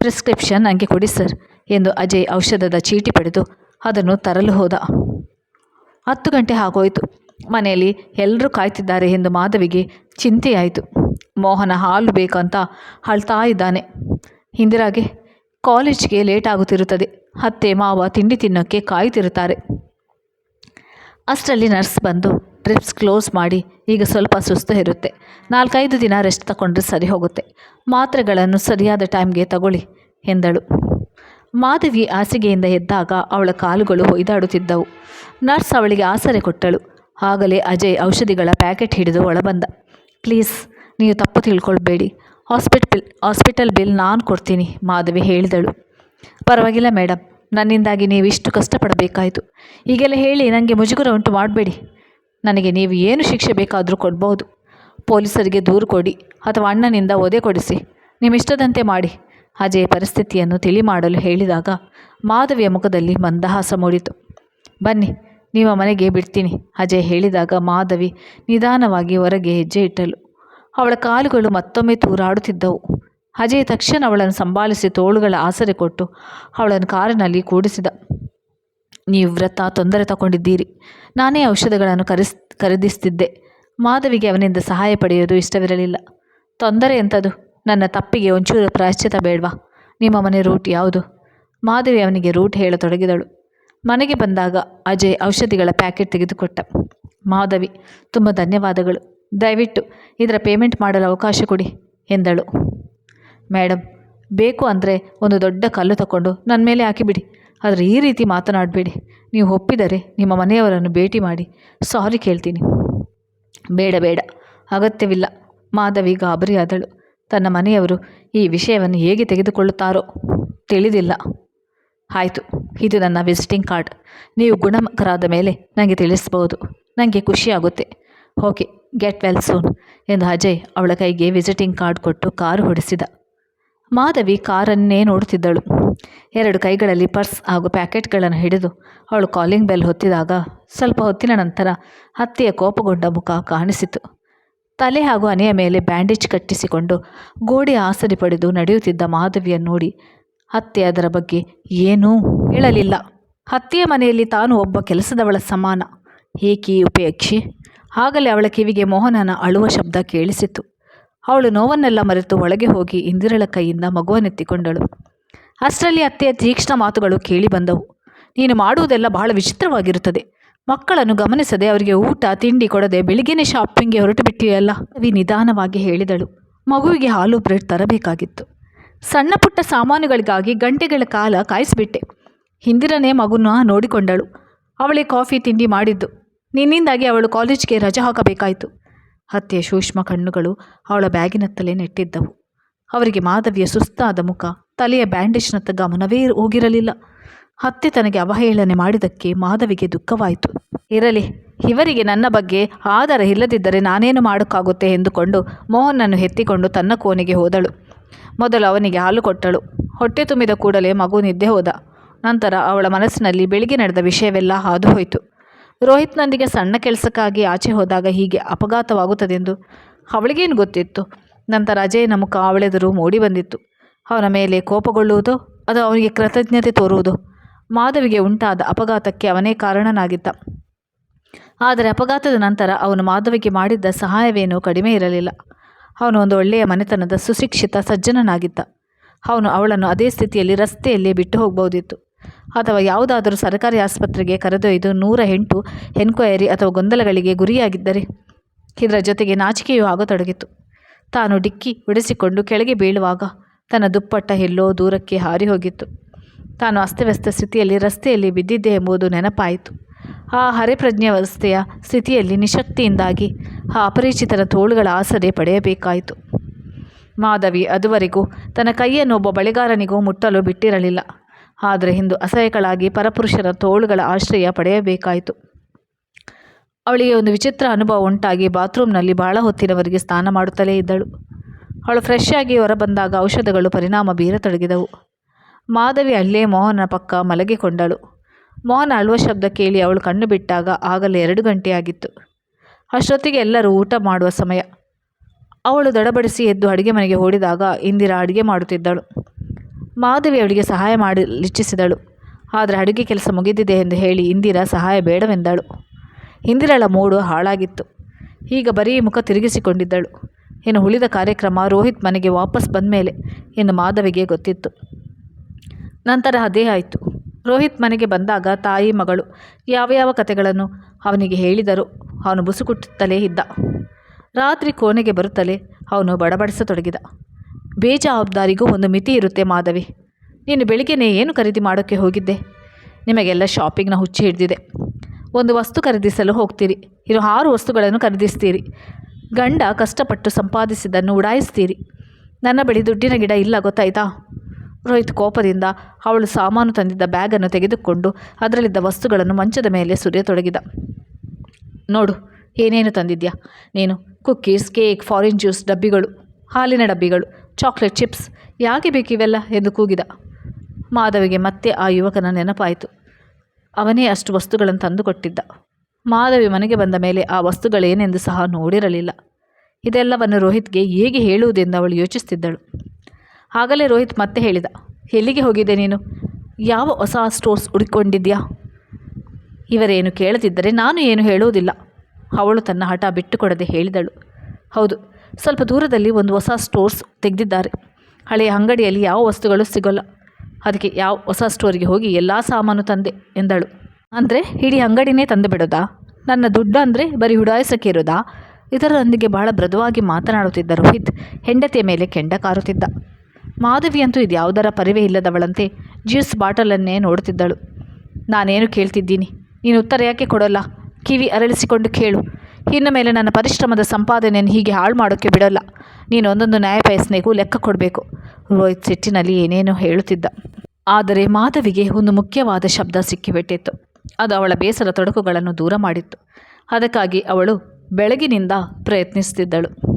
[SPEAKER 1] ಪ್ರಿಸ್ಕ್ರಿಪ್ಷನ್ ನನಗೆ ಕೊಡಿ ಸರ್ ಎಂದು ಅಜಯ್ ಔಷಧದ ಚೀಟಿ ಪಡೆದು ಅದನ್ನು ತರಲು ಹೋದ. ಹತ್ತು ಗಂಟೆ ಆಗೋಯಿತು. ಮನೆಯಲ್ಲಿ ಎಲ್ಲರೂ ಕಾಯ್ತಿದ್ದಾರೆ ಎಂದು ಮಾಧವಿಗೆ ಚಿಂತೆಯಾಯಿತು. ಮೋಹನ ಹಾಲು ಬೇಕಂತ ಅಳ್ತಾ ಇದ್ದಾನೆ. ಇಂದಿರಾಗೆ ಕಾಲೇಜ್ಗೆ ಲೇಟ್ ಆಗುತ್ತಿರುತ್ತದೆ. ಅತ್ತೆ, ಮಾವ ತಿಂಡಿ ತಿನ್ನೋಕ್ಕೆ ಕಾಯುತ್ತಿರುತ್ತಾರೆ ಅಷ್ಟರಲ್ಲಿ ನರ್ಸ್ ಬಂದು ಡ್ರಿಪ್ಸ್ ಕ್ಲೋಸ್ ಮಾಡಿ ಈಗ ಸ್ವಲ್ಪ ಸುಸ್ತು ಇರುತ್ತೆ. ನಾಲ್ಕೈದು ದಿನ ರೆಸ್ಟ್ ತಗೊಂಡ್ರೆ ಸರಿ ಹೋಗುತ್ತೆ. ಮಾತ್ರೆಗಳನ್ನು ಸರಿಯಾದ ಟೈಮ್ಗೆ ತಗೊಳ್ಳಿ ಎಂದಳು. ಮಾಧವಿ ಹಾಸಿಗೆಯಿಂದ ಎದ್ದಾಗ ಅವಳ ಕಾಲುಗಳು ಹೊಯ್ದಾಡುತ್ತಿದ್ದವು ನರ್ಸ್ ಅವಳಿಗೆ ಆಸರೆ ಕೊಟ್ಟಳು. ಆಗಲೇ ಅಜಯ್ ಔಷಧಿಗಳ ಪ್ಯಾಕೆಟ್ ಹಿಡಿದು ಒಳಬಂದ. ಪ್ಲೀಸ್ ನೀವು ತಪ್ಪು ತಿಳ್ಕೊಳ್ಬೇಡಿ. ಹಾಸ್ಪಿಟ್ ಬಿಲ್, ಹಾಸ್ಪಿಟಲ್ ಬಿಲ್ ನಾನು ಕೊಡ್ತೀನಿ, ಮಾಧವಿ ಹೇಳಿದಳು. ಪರವಾಗಿಲ್ಲ ಮೇಡಮ್ ನನ್ನಿಂದಾಗಿ ನೀವು ಇಷ್ಟು ಕಷ್ಟಪಡಬೇಕಾಯಿತು. ಹೀಗೆಲ್ಲ ಹೇಳಿ ನನಗೆ ಮುಜುಗರ ಉಂಟು ಮಾಡಬೇಡಿ. ನನಗೆ ನೀವು ಏನು ಶಿಕ್ಷೆ ಬೇಕಾದರೂ ಕೊಡ್ಬೋದು. ಪೊಲೀಸರಿಗೆ ದೂರು ಕೊಡಿ, ಅಥವಾ ಅಣ್ಣನಿಂದ ಒದೆ ಕೊಡಿಸಿ. ನಿಮ್ಮಿಷ್ಟದಂತೆ ಮಾಡಿ. ಅಜಯ್ ಪರಿಸ್ಥಿತಿಯನ್ನು ತಿಳಿ ಮಾಡಲು ಹೇಳಿದಾಗ ಮಾಧವಿಯ ಮುಖದಲ್ಲಿ ಮಂದಹಾಸ ಮೂಡಿತು. ಬನ್ನಿ, ನಿಮ್ಮ ಮನೆಗೆ ಬಿಡ್ತೀನಿ ಅಜಯ್ ಹೇಳಿದಾಗ ಮಾಧವಿ ನಿಧಾನವಾಗಿ ಹೊರಗೆ ಹೆಜ್ಜೆ ಇಟ್ಟಳು. ಅವಳ ಕಾಲುಗಳು ಮತ್ತೊಮ್ಮೆ ತೂರಾಡುತ್ತಿದ್ದವು. ಅಜಯ್ ತಕ್ಷಣ ಅವಳನ್ನು ಸಂಭಾಲಿಸಿ ತೋಳುಗಳ ಆಸರೆ ಕೊಟ್ಟು ಅವಳನ್ನು ಕಾರಿನಲ್ಲಿ ಕೂಡಿಸಿದ. ನೀವು ವ್ರತ, ತೊಂದರೆ ತಗೊಂಡಿದ್ದೀರಿ. ನಾನೇ ಔಷಧಗಳನ್ನು ಕರೆಸ್, ಖರೀದಿಸ್ತಿದ್ದೆ. ಮಾಧವಿಗೆ ಅವನಿಂದ ಸಹಾಯ ಪಡೆಯೋದು ಇಷ್ಟವಿರಲಿಲ್ಲ. ತೊಂದರೆ ಎಂಥದು ನನ್ನ ತಪ್ಪಿಗೆ ಒಂಚೂರು ಪ್ರಾಶ್ಚಿತ ಬೇಡವಾ? ನಿಮ್ಮ ಮನೆ ರೂಟ್ ಯಾವುದು? ಮಾಧವಿ ಅವನಿಗೆ ರೂಟ್ ಹೇಳತೊಡಗಿದಳು ಮನೆಗೆ ಬಂದಾಗ ಅಜಯ್ ಔಷಧಿಗಳ ಪ್ಯಾಕೆಟ್ ತೆಗೆದುಕೊಟ್ಟ. ಮಾಧವಿ, ತುಂಬ ಧನ್ಯವಾದಗಳು. ದಯವಿಟ್ಟು ಇದರ ಪೇಮೆಂಟ್ ಮಾಡಲು ಅವಕಾಶ ಕೊಡಿ, ಎಂದಳು. ಮೇಡಮ್ ಬೇಕು ಅಂದರೆ ಒಂದು ದೊಡ್ಡ ಕಲ್ಲು ತಗೊಂಡು ನನ್ನ ಮೇಲೆ ಹಾಕಿಬಿಡಿ. ಆದರೆ ಈ ರೀತಿ ಮಾತನಾಡಬೇಡಿ. ನೀವು ಒಪ್ಪಿದರೆ ನಿಮ್ಮ ಮನೆಯವರನ್ನು ಭೇಟಿ ಮಾಡಿ. ಸಾರಿ ಕೇಳ್ತೀನಿ. ಬೇಡ ಬೇಡ. ಅಗತ್ಯವಿಲ್ಲ. ಮಾಧವಿ ಗಾಬರಿಯಾದಳು. ತನ್ನ ಮನೆಯವರು ಈ ವಿಷಯವನ್ನು ಹೇಗೆ ತೆಗೆದುಕೊಳ್ಳುತ್ತಾರೋ ತಿಳಿದಿಲ್ಲ. ಆಯಿತು, ಇದು ನನ್ನ ವಿಸಿಟಿಂಗ್ ಕಾರ್ಡ್ ನೀವು ಗುಣಮುಖರಾದ ಮೇಲೆ ನನಗೆ ತಿಳಿಸ್ಬೋದು ನನಗೆ ಖುಷಿಯಾಗುತ್ತೆ. ಓಕೆ ಗೆಟ್ ವೆಲ್ ಸೂನ್ ಎಂದು ಅಜಯ್ ಅವಳ ಕೈಗೆ ವಿಸಿಟಿಂಗ್ ಕಾರ್ಡ್ ಕೊಟ್ಟು ಕಾರು ಹೊಡೆಸಿದ. ಮಾಧವಿ ಕಾರನ್ನೇ ನೋಡುತ್ತಿದ್ದಳು. ಎರಡು ಕೈಗಳಲ್ಲಿ ಪರ್ಸ್ ಹಾಗೂ ಪ್ಯಾಕೆಟ್ಗಳನ್ನು ಹಿಡಿದು ಅವಳು ಕಾಲಿಂಗ್ ಬೆಲ್ ಹೊತ್ತಿದಾಗ ಸ್ವಲ್ಪ ಹೊತ್ತಿನ ನಂತರ ಹತ್ಯೆಯ ಕೋಪಗೊಂಡ ಮುಖ ಕಾಣಿಸಿತು. ತಲೆ ಹಾಗೂ ಹನೆಯ ಮೇಲೆ ಬ್ಯಾಂಡೇಜ್ ಕಟ್ಟಿಸಿಕೊಂಡು ಗೋಡೆ ಆಸರೆ ಪಡೆದು ನಡೆಯುತ್ತಿದ್ದ ಮಾಧವಿಯನ್ನು ನೋಡಿ ಹತ್ಯೆ ಅದರ ಬಗ್ಗೆ ಏನೂ ಹೇಳಲಿಲ್ಲ. ಹತ್ಯೆಯ ಮನೆಯಲ್ಲಿ ತಾನು ಒಬ್ಬ ಕೆಲಸದವಳ ಸಮಾನ. ಏಕೆ ಉಪೇಕ್ಷೆ? ಆಗಲೇ ಅವಳ ಕಿವಿಗೆ ಮೋಹನನ ಅಳುವ ಶಬ್ದ ಕೇಳಿಸಿತು. ಅವಳು ನೋವನ್ನೆಲ್ಲ ಮರೆತು ಒಳಗೆ ಹೋಗಿ ಇಂದಿರಳ ಕೈಯಿಂದ ಮಗುವನ್ನೆತ್ತಿಕೊಂಡಳು ಅಷ್ಟರಲ್ಲಿ ಅತ್ತೆಯ ತೀಕ್ಷ್ಣ ಮಾತುಗಳು ಕೇಳಿ ಬಂದವು. ನೀನು ಮಾಡುವುದೆಲ್ಲ ಬಹಳ ವಿಚಿತ್ರವಾಗಿರುತ್ತದೆ. ಮಕ್ಕಳನ್ನು ಗಮನಿಸದೆ ಅವರಿಗೆ ಊಟ, ತಿಂಡಿ ಕೊಡದೆ ಬೆಳಿಗ್ಗೆನೇ ಶಾಪಿಂಗ್ಗೆ ಹೊರಟು ಬಿಟ್ಟಿಯಲ್ಲ? ನಿಧಾನವಾಗಿ ಹೇಳಿದಳು. ಮಗುವಿಗೆ ಹಾಲು, ಬ್ರೆಡ್ ತರಬೇಕಾಗಿತ್ತು. ಸಣ್ಣ ಪುಟ್ಟ ಸಾಮಾನುಗಳಿಗಾಗಿ ಗಂಟೆಗಳ ಕಾಲ ಕಾಯಿಸಿಬಿಟ್ಟೆ. ಹಿಂದಿರನೇ ಮಗುನ ನೋಡಿಕೊಂಡಳು. ಅವಳೇ ಕಾಫಿ, ತಿಂಡಿ ಮಾಡಿದ್ದು. ನಿನ್ನಿಂದಾಗಿ ಅವಳು ಕಾಲೇಜ್ಗೆ ರಜೆ ಹಾಕಬೇಕಾಯಿತು. ಹತ್ಯೆಯ ಸೂಕ್ಷ್ಮ ಕಣ್ಣುಗಳು ಅವಳ ಬ್ಯಾಗಿನತ್ತಲೇ ನೆಟ್ಟಿದ್ದವು. ಅವರಿಗೆ ಮಾಧವಿಯ ಸುಸ್ತಾದ ಮುಖ, ತಲೆಯ ಬ್ಯಾಂಡೇಜ್ನತ್ತ ಗಮನವೇ ಹೋಗಿರಲಿಲ್ಲ. ಹತ್ಯೆ ತನಗೆ ಅವಹೇಳನೆ ಮಾಡಿದ್ದಕ್ಕೆ ಮಾಧವಿಗೆ ದುಃಖವಾಯಿತು. ಇರಲಿ, ಇವರಿಗೆ ನನ್ನ ಬಗ್ಗೆ ಆಧಾರ ಇಲ್ಲದಿದ್ದರೆ ನಾನೇನು ಮಾಡೋಕ್ಕಾಗುತ್ತೆ ಎಂದುಕೊಂಡು ಮೋಹನನ್ನು ಎತ್ತಿಕೊಂಡು ತನ್ನ ಕೋಣೆಗೆ ಹೋದಳು. ಮೊದಲು ಅವನಿಗೆ ಹಾಲು ಕೊಟ್ಟಳು. ಹೊಟ್ಟೆ ತುಂಬಿದ ಕೂಡಲೇ ಮಗು ನಿದ್ದೆ ಹೋದ. ನಂತರ ಅವಳ ಮನಸ್ಸಿನಲ್ಲಿ ಬೆಳಿಗ್ಗೆ ನಡೆದ ವಿಷಯವೆಲ್ಲ ಹಾದು ಹೋಯಿತು. ರೋಹಿತ್ನೊಂದಿಗೆ ಸಣ್ಣ ಕೆಲಸಕ್ಕಾಗಿ ಆಚೆ ಹೋದಾಗ ಹೀಗೆ ಅಪಘಾತವಾಗುತ್ತದೆಂದು ಅವಳಿಗೇನು ಗೊತ್ತಿತ್ತು. ನಂತರ ಅಜಯನ ಮುಖ ಅವಳೆದುರು ಮೂಡಿ ಬಂದಿತ್ತು. ಅವನ ಮೇಲೆ ಕೋಪಗೊಳ್ಳುವುದು, ಅದು ಅವನಿಗೆ ಕೃತಜ್ಞತೆ ತೋರುವುದು, ಮಾಧವಿಗೆ ಉಂಟಾದ ಅಪಘಾತಕ್ಕೆ ಅವನೇ ಕಾರಣನಾಗಿದ್ದ. ಆದರೆ ಅಪಘಾತದ ನಂತರ ಅವನು ಮಾಧವಿಗೆ ಮಾಡಿದ್ದ ಸಹಾಯವೇನೂ ಕಡಿಮೆ ಇರಲಿಲ್ಲ. ಅವನು ಒಂದು ಒಳ್ಳೆಯ ಮನೆತನದ ಸುಶಿಕ್ಷಿತ ಸಜ್ಜನನಾಗಿದ್ದ. ಅವನು ಅವಳನ್ನು ಅದೇ ಸ್ಥಿತಿಯಲ್ಲಿ ರಸ್ತೆಯಲ್ಲೇ ಬಿಟ್ಟು ಹೋಗ್ಬೋದಿತ್ತು ಅಥವಾ ಯಾವುದಾದರೂ ಸರ್ಕಾರಿ ಆಸ್ಪತ್ರೆಗೆ ಕರೆದೊಯ್ದು ನೂರ ಎಂಟು ಎನ್ಕ್ವೈರಿ ಅಥವಾ ಗೊಂದಲಗಳಿಗೆ ಗುರಿಯಾಗಿದ್ದರೆ ಇದರ ಜೊತೆಗೆ ನಾಚಿಕೆಯೂ ಆಗತೊಡಗಿತು. ತಾನು ಡಿಕ್ಕಿ ಬಿಡಿಸಿಕೊಂಡು ಕೆಳಗೆ ಬೀಳುವಾಗ ತನ್ನ ದುಪ್ಪಟ್ಟ ಎಲ್ಲೋ ದೂರಕ್ಕೆ ಹಾರಿ ಹೋಗಿತ್ತು ತಾನು ಅಸ್ತವ್ಯಸ್ತ ಸ್ಥಿತಿಯಲ್ಲಿ ರಸ್ತೆಯಲ್ಲಿ ಬಿದ್ದಿದ್ದೆ ಎಂಬುದು ನೆನಪಾಯಿತು. ಆ ಹರೆಪ್ರಜ್ಞಾವಸ್ಥೆಯ ಸ್ಥಿತಿಯಲ್ಲಿ ನಿಶಕ್ತಿಯಿಂದಾಗಿ ಆ ಅಪರಿಚಿತರ ತೋಳುಗಳ ಆಸರೆ ಪಡೆಯಬೇಕಾಯಿತು. ಮಾಧವಿ ಅದುವರೆಗೂ ತನ್ನ ಕೈಯನ್ನು ಒಬ್ಬ ಬಳೆಗಾರನಿಗೂ ಮುಟ್ಟಲು ಬಿಟ್ಟಿರಲಿಲ್ಲ. ಆದರೆ ಇಂದು ಅಸಹ್ಯಗಳಾಗಿ ಪರಪುರುಷರ ತೋಳುಗಳ ಆಶ್ರಯ ಪಡೆಯಬೇಕಾಯಿತು. ಅವಳಿಗೆ ಒಂದು ವಿಚಿತ್ರ ಅನುಭವ ಉಂಟಾಗಿ ಬಾತ್ರೂಮ್ನಲ್ಲಿ ಬಹಳ ಹೊತ್ತಿನವರೆಗೆ ಸ್ನಾನ ಮಾಡುತ್ತಲೇ ಇದ್ದಳು. ಅವಳು ಫ್ರೆಶ್ ಆಗಿ ಹೊರಬಂದಾಗ ಔಷಧಗಳು ಪರಿಣಾಮ ಬೀರತೊಡಗಿದವು ಮಾಧವಿ ಅಲ್ಲೇ ಮೋಹನ ಪಕ್ಕ ಮಲಗಿಕೊಂಡಳು. ಮೋಹನ ಅಳುವ ಶಬ್ದ ಕೇಳಿ ಅವಳು ಕಣ್ಣು ಬಿಟ್ಟಾಗ ಆಗಲೇ ಎರಡು ಗಂಟೆಯಾಗಿತ್ತು ಅಷ್ಟೊತ್ತಿಗೆ ಎಲ್ಲರೂ ಊಟ ಮಾಡುವ ಸಮಯ. ಅವಳು ದಡಬಡಿಸಿ ಎದ್ದು ಅಡುಗೆ ಮನೆಗೆ ಓಡಿದಾಗ ಇಂದಿರಾ ಅಡುಗೆ ಮಾಡುತ್ತಿದ್ದಳು. ಮಾಧವಿ ಅವಳಿಗೆ ಸಹಾಯ ಮಾಡಲಿಚ್ಛಿಸಿದಳು ಆದರೆ ಅಡುಗೆ ಕೆಲಸ ಮುಗಿದಿದೆ ಎಂದು ಹೇಳಿ ಇಂದಿರಾ ಸಹಾಯ ಬೇಡವೆಂದಳು. ಇಂದಿರಾಳ ಮೂಡು ಹಾಳಾಗಿತ್ತು. ಈಗ ಬರೀ ಮುಖ ತಿರುಗಿಸಿಕೊಂಡಿದ್ದಳು. ಇನ್ನು ಉಳಿದ ಕಾರ್ಯಕ್ರಮ ರೋಹಿತ್ ಮನೆಗೆ ವಾಪಸ್ ಬಂದ ಮೇಲೆ ಎಂದು ಮಾಧವಿಗೆ ಗೊತ್ತಿತ್ತು. ನಂತರ ಅದೇ ಆಯಿತು. ರೋಹಿತ್ ಮನೆಗೆ ಬಂದಾಗ ತಾಯಿ ಮಗಳು ಯಾವ ಯಾವ ಕಥೆಗಳನ್ನು ಅವನಿಗೆ ಹೇಳಿದರು ಅವನು ಬುಸುಕುಟ್ಟುತ್ತಲೇ ಇದ್ದ. ರಾತ್ರಿ ಕೋಣೆಗೆ ಬರುತ್ತಲೇ ಅವನು ಬಡಬಡಿಸತೊಡಗಿದ. ಬೇಜವಾಬ್ದಾರಿಗೂ ಒಂದು ಮಿತಿ ಇರುತ್ತೆ ಮಾಧವಿ. ನೀನು ಬೆಳಿಗ್ಗೆನೇ ಏನು ಖರೀದಿ ಮಾಡೋಕ್ಕೆ ಹೋಗಿದ್ದೆ? ನಿಮಗೆಲ್ಲ ಶಾಪಿಂಗ್ನ ಹುಚ್ಚಿ ಹಿಡಿದಿದೆ. ಒಂದು ವಸ್ತು ಖರೀದಿಸಲು ಹೋಗ್ತೀರಿ. ಇನ್ನು ಆರು ವಸ್ತುಗಳನ್ನು ಖರೀದಿಸ್ತೀರಿ. ಗಂಡ ಕಷ್ಟಪಟ್ಟು ಸಂಪಾದಿಸಿದ್ದನ್ನು ಉಡಾಯಿಸ್ತೀರಿ. ನನ್ನ ಬಳಿ ದುಡ್ಡಿನ ಗಿಡ ಇಲ್ಲ, ಗೊತ್ತಾಯ್ತಾ? ರೋಹಿತ್ ಕೋಪದಿಂದ ಅವಳು ಸಾಮಾನು ತಂದಿದ್ದ ಬ್ಯಾಗನ್ನು ತೆಗೆದುಕೊಂಡು ಅದರಲ್ಲಿದ್ದ ವಸ್ತುಗಳನ್ನು ಮಂಚದ ಮೇಲೆ ಸುರಿಯತೊಡಗಿದ ನೋಡು, ಏನೇನು ತಂದಿದ್ಯಾ? ನೀನು ಕುಕ್ಕೀಸ್, ಕೇಕ್, ಫಾರಿನ್ ಜ್ಯೂಸ್, ಡಬ್ಬಿಗಳು, ಹಾಲಿನ ಡಬ್ಬಿಗಳು ಚಾಕ್ಲೇಟ್ ಚಿಪ್ಸ್ ಯಾಕೆ ಬೇಕಿವೆಲ್ಲ ಎಂದು ಕೂಗಿದ. ಮಾಧವಿಗೆ ಮತ್ತೆ ಆ ಯುವಕನ ನೆನಪಾಯಿತು. ಅವನೇ ಅಷ್ಟು ವಸ್ತುಗಳನ್ನು ತಂದುಕೊಟ್ಟಿದ್ದ. ಮಾಧವಿ ಮನೆಗೆ ಬಂದ ಮೇಲೆ ಆ ವಸ್ತುಗಳೇನೆಂದು ಸಹ ನೋಡಿರಲಿಲ್ಲ. ಇದೆಲ್ಲವನ್ನು ರೋಹಿತ್ಗೆ ಹೇಗೆ ಹೇಳುವುದೆಂದು ಅವಳು ಯೋಚಿಸ್ತಿದ್ದಳು. ಆಗಲೇ ರೋಹಿತ್ ಮತ್ತೆ ಹೇಳಿದ, ಎಲ್ಲಿಗೆ ಹೋಗಿದ್ದೆ ನೀನು? ಯಾವ ಹೊಸ ಸ್ಟೋರ್ಸ್ ಹುಡುಕೊಂಡಿದ್ಯಾ? ಇವರೇನು ಕೇಳದಿದ್ದರೆ ನಾನು ಏನು ಹೇಳುವುದಿಲ್ಲ. ಅವಳು ತನ್ನ ಹಠ ಬಿಟ್ಟುಕೊಡದೆ ಹೇಳಿದಳು. ಹೌದು ಸ್ವಲ್ಪ ದೂರದಲ್ಲಿ ಒಂದು ಹೊಸ ಸ್ಟೋರ್ಸ್ ತೆಗೆದಿದ್ದಾರೆ. ಹಳೆಯ ಅಂಗಡಿಯಲ್ಲಿ ಯಾವ ವಸ್ತುಗಳು ಸಿಗೋಲ್ಲ. ಅದಕ್ಕೆ ಯಾವ ಹೊಸ ಸ್ಟೋರಿಗೆ ಹೋಗಿ ಎಲ್ಲ ಸಾಮಾನು ತಂದೆ ಎಂದಳು. ಅಂದರೆ ಇಡೀ ಅಂಗಡಿನೇ ತಂದು ಬಿಡೋದಾ. ನನ್ನ ದುಡ್ಡು ಅಂದರೆ ಬರೀ ಹುಡಾಯಿಸಕ್ಕೆ ಇರೋದಾ. ಇದರೊಂದಿಗೆ ಬಹಳ ಮೃದುವಾಗಿ ಮಾತನಾಡುತ್ತಿದ್ದ ರೋಹಿತ್ ಹೆಂಡತಿಯ ಮೇಲೆ ಕೆಂಡ ಕಾರುತ್ತಿದ್ದ. ಮಾಧವಿಯಂತೂ ಇದು ಯಾವುದರ ಪರಿವೇ ಇಲ್ಲದವಳಂತೆ ಜ್ಯೂಸ್ ಬಾಟಲನ್ನೇ ನೋಡುತ್ತಿದ್ದಳು. ನಾನೇನು ಕೇಳ್ತಿದ್ದೀನಿ. ನೀನು ಉತ್ತರ ಯಾಕೆ ಕೊಡೋಲ್ಲ. ಕಿವಿ ಅರಳಿಸಿಕೊಂಡು ಕೇಳು. ಇನ್ನು ಮೇಲೆ ನನ್ನ ಪರಿಶ್ರಮದ ಸಂಪಾದನೆಯನ್ನು ಹೀಗೆ ಹಾಳು ಮಾಡೋಕ್ಕೆ ಬಿಡೋಲ್ಲ. ನೀನು ಒಂದೊಂದು ನ್ಯಾಯ ಲೆಕ್ಕ ಕೊಡಬೇಕು. ರೋಹಿತ್ ಸಿಟ್ಟಿನಲ್ಲಿ ಏನೇನೋ ಹೇಳುತ್ತಿದ್ದ. ಆದರೆ ಮಾಧವಿಗೆ ಒಂದು ಮುಖ್ಯವಾದ ಶಬ್ದ ಸಿಕ್ಕಿಬಿಟ್ಟಿತ್ತು. ಅದು ಅವಳ ಬೇಸರ ತೊಡಕುಗಳನ್ನು ದೂರ ಮಾಡಿತ್ತು. ಅದಕ್ಕಾಗಿ ಅವಳು ಬೆಳಗಿನಿಂದ ಪ್ರಯತ್ನಿಸುತ್ತಿದ್ದಳು.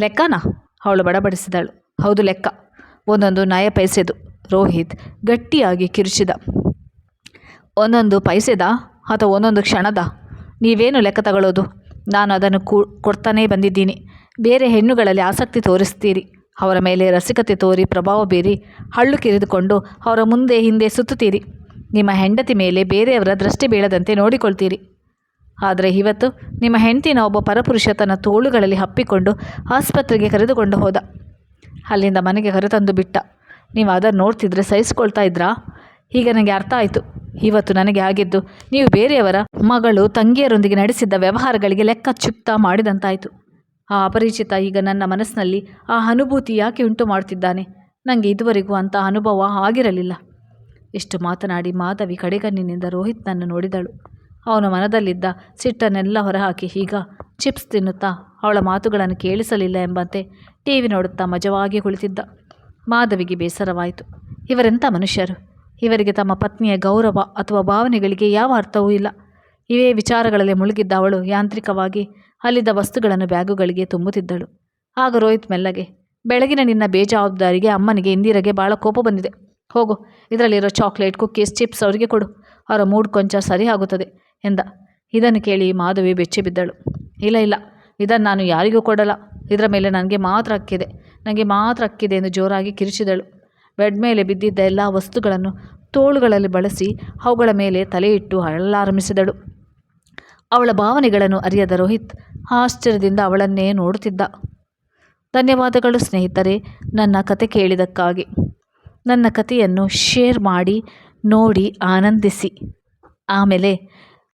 [SPEAKER 1] ಲೆಕ್ಕನಾ? ಅವಳು ಬಡಬಡಿಸಿದಳು. ಹೌದು ಲೆಕ್ಕ. ಒಂದೊಂದು ನಯ ಪೈಸೆದು. ರೋಹಿತ್ ಗಟ್ಟಿಯಾಗಿ ಕಿರುಚಿದ. ಒಂದೊಂದು ಪೈಸೆದ ಅಥವಾ ಒಂದೊಂದು ಕ್ಷಣದ? ನೀವೇನು ಲೆಕ್ಕ ತಗೊಳ್ಳೋದು ನಾನು ಅದನ್ನು ಕೊಡ್ತಾನೇ ಬಂದಿದ್ದೀನಿ. ಬೇರೆ ಹೆಣ್ಣುಗಳಲ್ಲಿ ಆಸಕ್ತಿ ತೋರಿಸ್ತೀರಿ. ಅವರ ಮೇಲೆ ರಸಿಕತೆ ತೋರಿ ಪ್ರಭಾವ ಬೀರಿ ಹಳ್ಳು ಕಿರಿದುಕೊಂಡು ಅವರ ಮುಂದೆ ಹಿಂದೆ ಸುತ್ತುತ್ತೀರಿ. ನಿಮ್ಮ ಹೆಂಡತಿ ಮೇಲೆ ಬೇರೆಯವರ ದೃಷ್ಟಿ ಬೀಳದಂತೆ ನೋಡಿಕೊಳ್ತೀರಿ. ಆದರೆ ಇವತ್ತು ನಿಮ್ಮ ಹೆಂಡತಿನ ಒಬ್ಬ ಪರಪುರುಷ ತನ್ನ ತೋಳುಗಳಲ್ಲಿ ಹಪ್ಪಿಕೊಂಡು ಆಸ್ಪತ್ರೆಗೆ ಕರೆದುಕೊಂಡು ಹೋದ. ಅಲ್ಲಿಂದ ಮನೆಗೆ ಕರೆತಂದು ಬಿಟ್ಟ. ನೀವು ಅದನ್ನು ನೋಡ್ತಿದ್ರೆ ಸಹಿಸ್ಕೊಳ್ತಾ ಇದ್ರಾ? ಈಗ ನನಗೆ ಅರ್ಥ ಆಯಿತು. ಇವತ್ತು ನನಗೆ ಆಗಿದ್ದು ನೀವು ಬೇರೆಯವರ ಮಗಳು ತಂಗಿಯರೊಂದಿಗೆ ನಡೆಸಿದ್ದ ವ್ಯವಹಾರಗಳಿಗೆ ಲೆಕ್ಕ ಚುಕ್ತ ಮಾಡಿದಂತಾಯಿತು. ಆ ಅಪರಿಚಿತ ಈಗ ನನ್ನ ಮನಸ್ಸಿನಲ್ಲಿ ಆ ಅನುಭೂತಿ ಯಾಕೆ ಉಂಟು ಮಾಡ್ತಿದ್ದಾನೆ? ನನಗೆ ಇದುವರೆಗೂ ಅಂಥ ಅನುಭವ ಆಗಿರಲಿಲ್ಲ. ಇಷ್ಟು ಮಾತನಾಡಿ ಮಾಧವಿ ಕಡೆಗಣ್ಣಿನಿಂದ ರೋಹಿತ್ನನ್ನು ನೋಡಿದಳು. ಅವನ ಮನದಲ್ಲಿದ್ದ ಸಿಟ್ಟನ್ನೆಲ್ಲ ಹೊರಹಾಕಿ ಈಗ ಚಿಪ್ಸ್ ತಿನ್ನುತ್ತಾ ಅವಳ ಮಾತುಗಳನ್ನು ಕೇಳಿಸಲಿಲ್ಲ ಎಂಬಂತೆ ಟಿ ವಿ ನೋಡುತ್ತಾ ಮಜವಾಗಿ ಕುಳಿತಿದ್ದ. ಮಾಧವಿಗೆ ಬೇಸರವಾಯಿತು. ಇವರೆಂಥ ಮನುಷ್ಯರು? ಇವರಿಗೆ ತಮ್ಮ ಪತ್ನಿಯ ಗೌರವ ಅಥವಾ ಭಾವನೆಗಳಿಗೆ ಯಾವ ಅರ್ಥವೂ ಇಲ್ಲ. ಇವೇ ವಿಚಾರಗಳಲ್ಲಿ ಮುಳುಗಿದ್ದ ಅವಳು ಯಾಂತ್ರಿಕವಾಗಿ ಅಲ್ಲಿದ್ದ ವಸ್ತುಗಳನ್ನು ಬ್ಯಾಗುಗಳಿಗೆ ತುಂಬುತ್ತಿದ್ದಳು. ಆಗ ರೋಹಿತ್ ಮೆಲ್ಲಗೆ, ಬೆಳಗಿನ ನಿನ್ನ ಬೇಜವಾಬ್ದಾರಿಗೆ ಅಮ್ಮನಿಗೆ ಇಂದಿರಗೆ ಭಾಳ ಕೋಪ ಬಂದಿದೆ. ಹೋಗು, ಇದರಲ್ಲಿರೋ ಚಾಕ್ಲೇಟ್ ಕುಕ್ಕೀಸ್ ಚಿಪ್ಸ್ ಅವರಿಗೆ ಕೊಡು. ಅವರ ಮೂಡ್ ಕೊಂಚ ಸರಿ ಆಗುತ್ತದೆ ಎಂದ. ಇದನ್ನು ಕೇಳಿ ಮಾಧವಿ ಬೆಚ್ಚಿ ಬಿದ್ದಳು. ಇಲ್ಲ ಇಲ್ಲ, ಇದನ್ನು ನಾನು ಯಾರಿಗೂ ಕೊಡಲ್ಲ. ಇದರ ಮೇಲೆ ನನಗೆ ಮಾತ್ರ ಅಕ್ಕಿದೆ ನನಗೆ ಮಾತ್ರ ಅಕ್ಕಿದೆ ಎಂದು ಜೋರಾಗಿ ಕಿರಿಚಿದಳು. ಬೆಡ್ ಮೇಲೆ ಬಿದ್ದಿದ್ದ ಎಲ್ಲ ವಸ್ತುಗಳನ್ನು ತೋಳುಗಳಲ್ಲಿ ಬಳಸಿ ಅವುಗಳ ಮೇಲೆ ತಲೆಯಿಟ್ಟು ಅಳಲಾರಂಭಿಸಿದಳು. ಅವಳ ಭಾವನೆಗಳನ್ನು ಅರಿಯದ ರೋಹಿತ್ ಆಶ್ಚರ್ಯದಿಂದ ಅವಳನ್ನೇ ನೋಡುತ್ತಿದ್ದ. ಧನ್ಯವಾದಗಳು ಸ್ನೇಹಿತರೆ, ನನ್ನ ಕತೆ ಕೇಳಿದಕ್ಕಾಗಿ ನನ್ನ ಕಥೆಯನ್ನು ಶೇರ್ ಮಾಡಿ, ನೋಡಿ, ಆನಂದಿಸಿ. ಆಮೇಲೆ